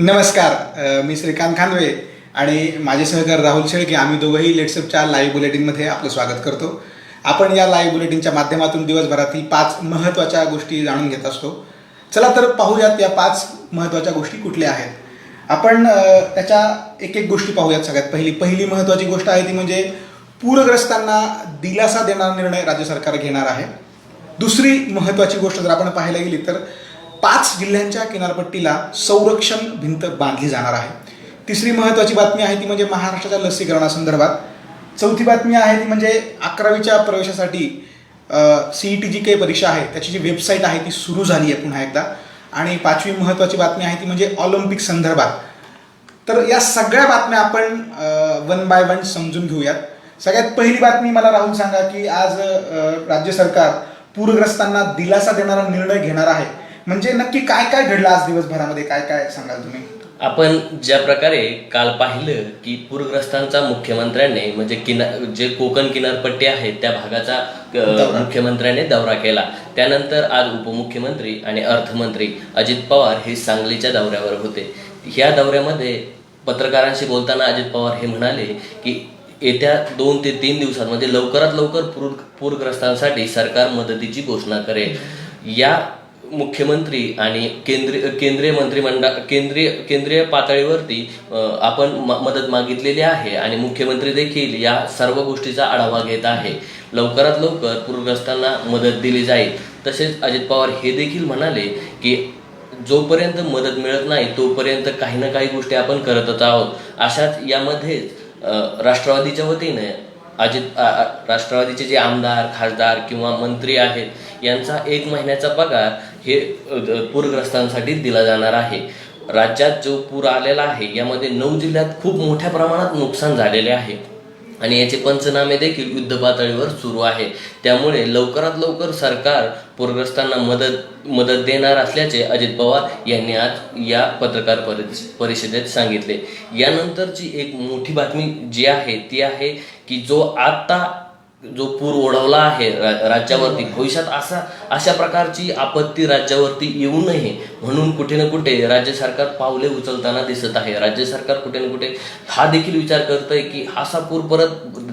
नमस्कार मी श्रीकांत खानवे आणि माझे सहकार राहुल शेळके आम्ही दोघंही लेट्सअपच्या लाईव्ह बुलेटिनमध्ये आपलं स्वागत करतो. आपण या लाईव्ह बुलेटिनच्या माध्यमातून दिवसभरातील पाच महत्त्वाच्या गोष्टी जाणून घेत असतो. चला तर पाहूयात या पाच महत्त्वाच्या गोष्टी कुठल्या आहेत. आपण त्याच्या एक एक गोष्टी पाहूयात सगळ्यात पहिली. पहिली महत्त्वाची गोष्ट आहे ती म्हणजे पूरग्रस्तांना दिलासा देणारा निर्णय राज्य सरकार घेणार आहे. दुसरी महत्त्वाची गोष्ट जर आपण पाहायला गेली तर पाच जिल्ह्यांच्या किनारपट्टीला संरक्षण भिंत बांधली जाणार आहे. तिसरी महत्त्वाची बातमी आहे ती म्हणजे महाराष्ट्राच्या लसीकरणासंदर्भात चौथी बातमी आहे ती म्हणजे अकरावीच्या प्रवेशासाठी सी ई टी जी काही परीक्षा आहे. त्याची जी वेबसाईट आहे ती सुरू झाली आहे पुन्हा एकदा. आणि पाचवी महत्त्वाची बातमी आहे ती म्हणजे ऑलिम्पिक संदर्भात. तर या सगळ्या बातम्या आपण वन बाय वन समजून घेऊयात. सगळ्यात पहिली बातमी मला राहुल सांगा की आज राज्य सरकार पूरग्रस्तांना दिलासा देणारा निर्णय घेणार आहे. म्हणजे नक्की काय काय घडलं आज दिवसभरामध्ये? काय काय सांगाल तुम्ही? आपण ज्या प्रकारे काल पाहिलं की पूरग्रस्तांचा मुख्यमंत्र्यांनी म्हणजे किनार जे कोकण किनारपट्टी आहे त्या भागाचा. मुख्यमंत्र्याने दौरा केला. त्यानंतर आज उपमुख्यमंत्री आणि अर्थमंत्री अजित पवार हे सांगलीच्या दौऱ्यावर होते. ह्या दौऱ्यामध्ये पत्रकारांशी बोलताना अजित पवार हे म्हणाले की येत्या दोन ते तीन दिवसांमध्ये लवकरात लवकर पूर पूरग्रस्तांसाठी सरकार मदतीची घोषणा करेल. या मुख्यमंत्री आणि केंद्रीय केंद्रीय मंत्रिमंडळ केंद्रीय केंद्रीय पातळीवरती आपण म- मदत मागितलेली आहे आणि मुख्यमंत्री देखील या सर्व गोष्टीचा आढावा घेत आहे. लवकरात लवकर पूरग्रस्तांना मदत दिली जाईल. तसेच अजित पवार हे देखील म्हणाले की जोपर्यंत मदत मिळत नाही तोपर्यंत काही ना काही गोष्टी आपण करतच आहोत. अशाच यामध्येच राष्ट्रवादीच्या वतीने अजित राष्ट्रवादीचे जे आमदार खासदार किंवा मंत्री आहेत यांचा एक महिन्याचा पगार हे पूरग्रस्तांसाठी दिला जाणार आहे. राज्यात जो पूर आलेला आहे यामध्ये नऊ जिल्ह्यात खूप मोठ्या प्रमाणात नुकसान झालेले आहे. आणि याचे पंचनामे देखील युद्ध पातळीवर सुरू आहे. त्यामुळे लवकरात लवकर सरकार पूरग्रस्तांना मदत मदत देणार असल्याचे अजित पवार यांनी आज या पत्रकार परिषदेत सांगितले. यानंतरची एक मोठी बातमी जी आहे ती आहे की जो आता जो पूर ओढवला आहे रा- राज्यावरती भविष्यात असा अशा प्रकारची आपत्ती राज्यावरती येऊ नये. म्हणून कुठे ना कुठे राज्य सरकार पावले उचलताना दिसत आहे. राज्य सरकार कुठे ना कुठे हा देखील विचार करतंय की असा पूर परत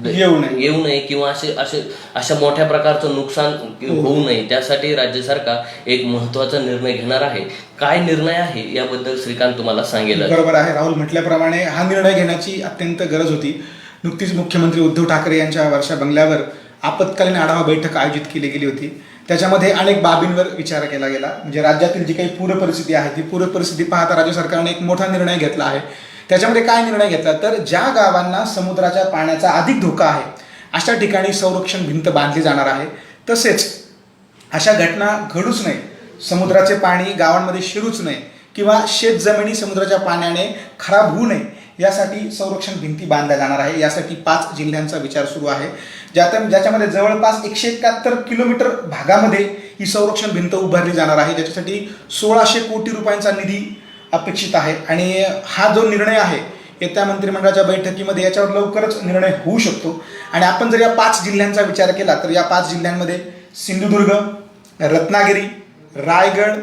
येऊ नये. येऊ नये किंवा असे असे अशा मोठ्या प्रकारचं नुकसान होऊ नये. त्यासाठी राज्य सरकार एक महत्त्वाचा निर्णय घेणार आहे. काय निर्णय आहे याबद्दल श्रीकांत तुम्हाला सांगेल बरोबर आहे. राहुल म्हटल्याप्रमाणे हा निर्णय घेण्याची अत्यंत गरज होती. नुकतीच मुख्यमंत्री उद्धव ठाकरे यांच्या वर्षा बंगल्यावर आपत्कालीन आढावा बैठक आयोजित केली गेली होती. त्याच्यामध्ये अनेक बाबींवर विचार केला गेला. म्हणजे राज्यातील जी काही पूर परिस्थिती आहे ती पूर परिस्थिती पाहता राज्य सरकारने एक मोठा निर्णय घेतला आहे. त्याच्यामध्ये काय निर्णय घेतला? तर ज्या गावांना समुद्राच्या पाण्याचा अधिक धोका आहे अशा ठिकाणी संरक्षण भिंत बांधली जाणार आहे. तसेच अशा घटना घडूच नये. समुद्राचे पाणी गावांमध्ये शिरूच नये. किंवा शेत जमिनी समुद्राच्या पाण्याने खराब होऊ नये. यासाठी संरक्षण भिंती बांधल्या जाणार आहे. यासाठी पाच जिल्ह्यांचा विचार सुरू आहे. ज्यात ज्याच्यामध्ये जवळपास एकशे एकाहत्तर किलोमीटर भागामध्ये ही संरक्षण भिंत उभारली जाणार आहे. ज्याच्यासाठी सोळाशे कोटी रुपयांचा निधी अपेक्षित आहे. आणि हा जो निर्णय आहे येत्या मंत्रिमंडळाच्या बैठकीमध्ये याच्यावर लवकरच निर्णय होऊ शकतो. आणि आपण जर या पाच जिल्ह्यांचा विचार केला तर या पाच जिल्ह्यांमध्ये सिंधुदुर्ग रत्नागिरी रायगड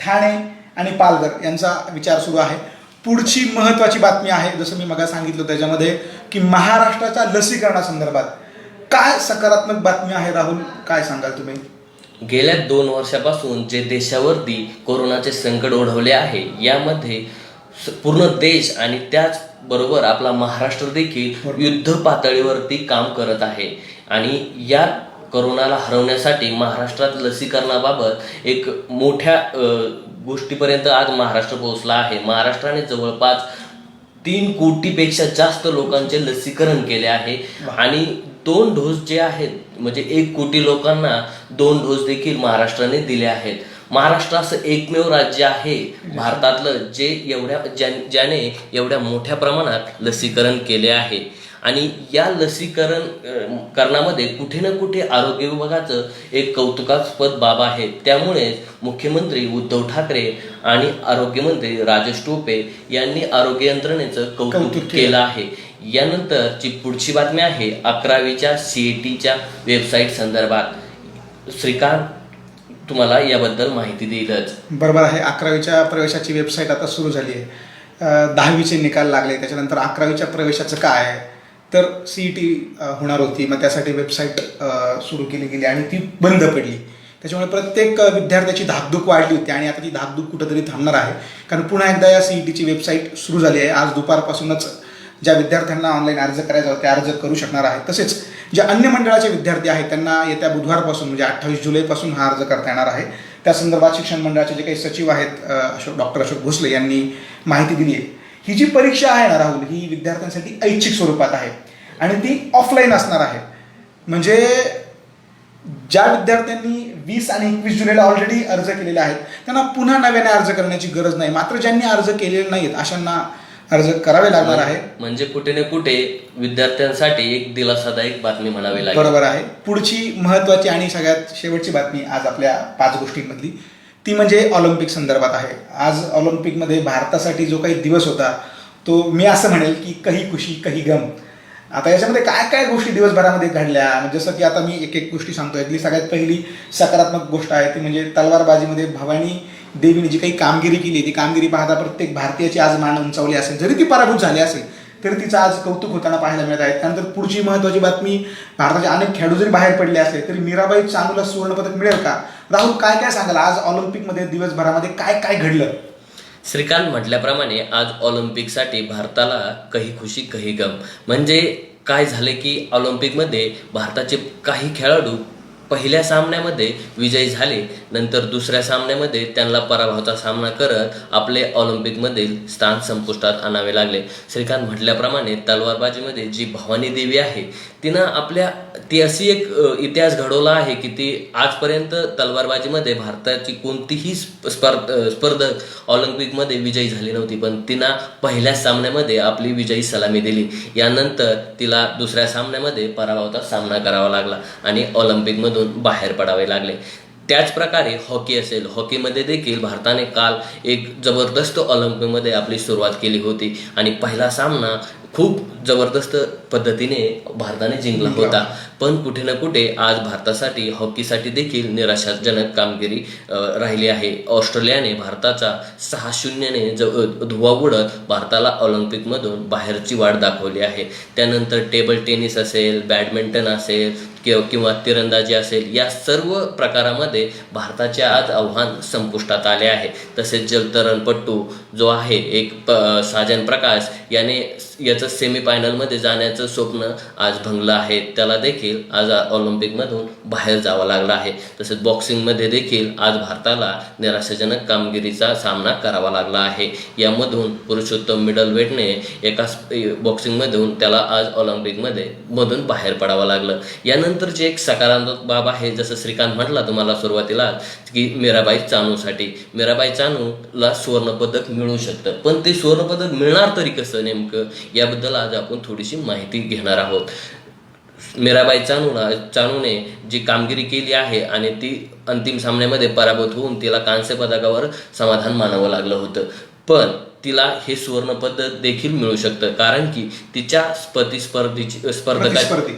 ठाणे आणि पालघर यांचा विचार सुरू आहे. पुढची महत्त्वाची बातमी आहे जसं मी मगा सांगितलं त्याच्यामध्ये की महाराष्ट्राच्या लसीकरणासंदर्भात काय सकारात्मक बातमी आहे राहुल? काय सांगाल तुम्ही? गेल्या दोन वर्षापासून जे देशावरती कोरोनाचे संकट ओढवले आहे यामध्ये पूर्ण देश आणि त्याचबरोबर आपला महाराष्ट्र देखील युद्ध पातळीवरती काम करत आहे. आणि या कोरोनाला हरवण्यासाठी महाराष्ट्रात लसीकरणाबाबत एक मोठ्या गोष्टीपर्यंत आज महाराष्ट्र पोहोचला आहे. महाराष्ट्राने जवळपास तीन कोटीपेक्षा जास्त लोकांचे लसीकरण केले आहे. आणि दोन डोस जे आहेत म्हणजे एक कोटी लोकांना दोन डोस देखील महाराष्ट्राने दिले आहेत. महाराष्ट्र असं एकमेव राज्य आहे भारतातलं जे एवढ्या ज्या- ज्याने एवढ्या मोठ्या प्रमाणात लसीकरण केले आहे. आणि या लसीकरण करणामध्ये कुठे ना कुठे आरोग्य विभागाचं एक कौतुकास्पद बाब आहे. त्यामुळे मुख्यमंत्री उद्धव ठाकरे आणि आरोग्यमंत्री राजेश टोपे यांनी आरोग्य यंत्रणेचं कौतुक केलं. आहे. यानंतरची पुढची बातमी आहे अकरावीच्या सीईटीच्या वेबसाईट संदर्भात. श्रीकांत तुम्हाला याबद्दल माहिती देईलच बरोबर आहे. अकरावीच्या प्रवेशाची वेबसाईट आता सुरू झाली आहे. दहावीचे निकाल लागले. त्याच्यानंतर अकरावीच्या प्रवेशाचं काय तर सी ई टी होणार होती. मग त्यासाठी वेबसाईट सुरू केली गेली आणि ती बंद पडली. त्याच्यामुळे प्रत्येक विद्यार्थ्याची धाकधूक वाढली होती आणि आता ती धाकधूक कुठंतरी थांबणार आहे. कारण पुन्हा एकदा या सी ई टीची वेबसाईट सुरू झाली आहे. आज दुपारपासूनच ज्या विद्यार्थ्यांना ऑनलाईन अर्ज करायचा होता अर्ज करू शकणार आहेत तसेच जे अन्य मंडळाचे विद्यार्थी आहेत त्यांना येत्या बुधवारपासून म्हणजे अठ्ठावीस जुलैपासून हा अर्ज करता येणार आहे. त्या संदर्भात शिक्षण मंडळाचे जे काही सचिव आहेत अशोक डॉक्टर अशोक भोसले यांनी माहिती दिली आहे. ही जी परीक्षा आहे ना राहुल ही विद्यार्थ्यांसाठी ऐच्छिक स्वरूपात आहे. आणि ती ऑफलाईन असणार आहे. म्हणजे ज्या विद्यार्थ्यांनी वीस आणि एकवीस जुलैला ऑलरेडी अर्ज केलेले आहेत त्यांना पुन्हा नव्याने अर्ज करण्याची गरज नाही. मात्र ज्यांनी अर्ज केलेले नाहीत अशांना अर्ज करावे लागणार आहे. म्हणजे कुठे ना कुठे विद्यार्थ्यांसाठी एक दिलासादायक बातमी म्हणावी लागेल. बरोबर आहे. पुढची महत्वाची आणि सगळ्यात शेवटची बातमी आज आपल्या पाच गोष्टींमधली. ती म्हणजे ऑलिम्पिक संदर्भात आहे. आज ऑलिम्पिकमध्ये भारतासाठी जो काही दिवस होता तो मी असं म्हणेल की कही खुशी कही गम. आता याच्यामध्ये काय काय गोष्टी दिवसभरामध्ये घडल्या? म्हणजे जसं की आता मी एक एक गोष्टी सांगतो यातली सगळ्यात पहिली सकारात्मक गोष्ट आहे ती म्हणजे तलवारबाजीमध्ये भवानी देवीने जी काही कामगिरी केली ती कामगिरी पाहता प्रत्येक भारतीयाची आज मान उंचावली असेल. जरी ती पराभूत झाली असेल तरी तिचं आज कौतुक होताना पाहायला मिळत आहे. त्यानंतर पुढची महत्वाची बातमी भारताचे अनेक खेळाडू जरी बाहेर पडले असले तरी मीराबाई चांगलं सुवर्णपदक मिळेल का? राहुल काय काय सांगाल? आज ऑलिम्पिकमध्ये दिवसभरामध्ये काय काय घडलं? श्रीकांत म्हटल्याप्रमाणे आज ऑलिम्पिकसाठी भारताला कही खुशी कही गम. म्हणजे काय झाले की ऑलिम्पिकमध्ये भारताचे काही खेळाडू पहिल्या सामन्यामध्ये विजयी झाले नंतर दुसऱ्या सामन्यामध्ये त्यांना पराभवाचा सामना करत आपले ऑलिम्पिकमधील स्थान संपुष्टात आणावे लागले. श्रीकांत म्हटल्याप्रमाणे तलवारबाजीमध्ये जी भवानी देवी आहे तिनं आपल्या ती अशी एक इतिहास घडवला आहे की ती आजपर्यंत तलवारबाजीमध्ये भारताची कोणतीही स्प- स्पर्ध स्पर्धक ऑलिम्पिकमध्ये विजयी झाली नव्हती. पण तिनं पहिल्या सामन्यामध्ये आपली विजयी सलामी दिली. यानंतर तिला दुसऱ्या सामन्यामध्ये पराभवाचा सामना करावा लागला आणि ऑलिम्पिकमधून बाहेर पडावे लागले. त्याच प्रकारे हॉकी असेल हॉकीमध्ये देखील भारताने काल एक जबरदस्त ऑलिम्पिकमध्ये आपली सुरुवात केली होती. आणि पहिला सामना खूप जबरदस्त पद्धतीने भारताने जिंकला होता. पण कुठे ना कुठे आज भारतासाठी हॉकीसाठी देखील निराशाजनक कामगिरी राहिली आहे. ऑस्ट्रेलियाने भारताचा सहा शून्यने धुवा उडत भारताला ऑलिम्पिकमधून बाहेरची वाट दाखवली आहे. त्यानंतर टेबल टेनिस असेल बॅडमिंटन असेल किंवा किंवा तिरंदाजी असेल या सर्व प्रकारामध्ये भारताचे आज आव्हान संपुष्टात आले आहे. तसेच जलतरणपट्टू जो आहे एक प साजन प्रकाश याने याचं सेमीफायनलमध्ये जाण्याचं स्वप्न आज भंगलं आहे. त्याला देखील आज ऑलिम्पिकमधून बाहेर जावं लागलं आहे. तसेच बॉक्सिंगमध्ये देखील आज भारताला निराशाजनक कामगिरीचा सामना करावा लागला आहे. यामधून पुरुषोत्तम मिडल वेटने एका बॉक्सिंगमधून त्याला आज ऑलिम्पिकमध्ये मधून बाहेर पडावं लागलं. यानंतर जे एक सकारात्मक बाब आहे जसं श्रीकांत म्हटला तुम्हाला सुरुवातीला की मीराबाई चानूसाठी. मीराबाई चानूला सुवर्णपदक मिळू शकतं. पण ते सुवर्णपदक मिळणार तरी कसं नेमकं? याबद्दल आज आपण थोडीशी माहिती घेणार आहोत. मीराबाई चानूला चानूने जी कामगिरी केली आहे आणि ती अंतिम सामन्यामध्ये पराभूत होऊन तिला कांस्य पदकावर समाधान मानावं लागलं होतं. पण तिला हे सुवर्णपदक देखील मिळू शकतं कारण की तिच्या प्रतिस्पर्धीची स्पर्धकाची प्रतिस्पर्धी.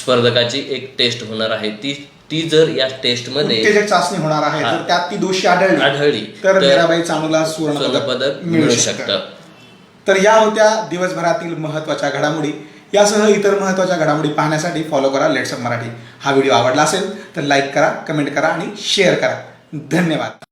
स्पर्धकाची एक टेस्ट होणार आहे. ती ती जर या टेस्टमध्ये चाचणी होणार आहे त्यात ती दोषी आढळली आढळली तर मीराबाई चानूला सुवर्णपदक सुवर्णपदक मिळू शकतं. तर या होत्या दिवसभरातील महत्त्वाच्या घडामोडी. यासह इतर महत्त्वाच्या घडामोडी पाहण्यासाठी फॉलो करा लेट्सअप मराठी. हा व्हिडिओ आवडला असेल तर लाईक करा कमेंट करा आणि शेअर करा. धन्यवाद.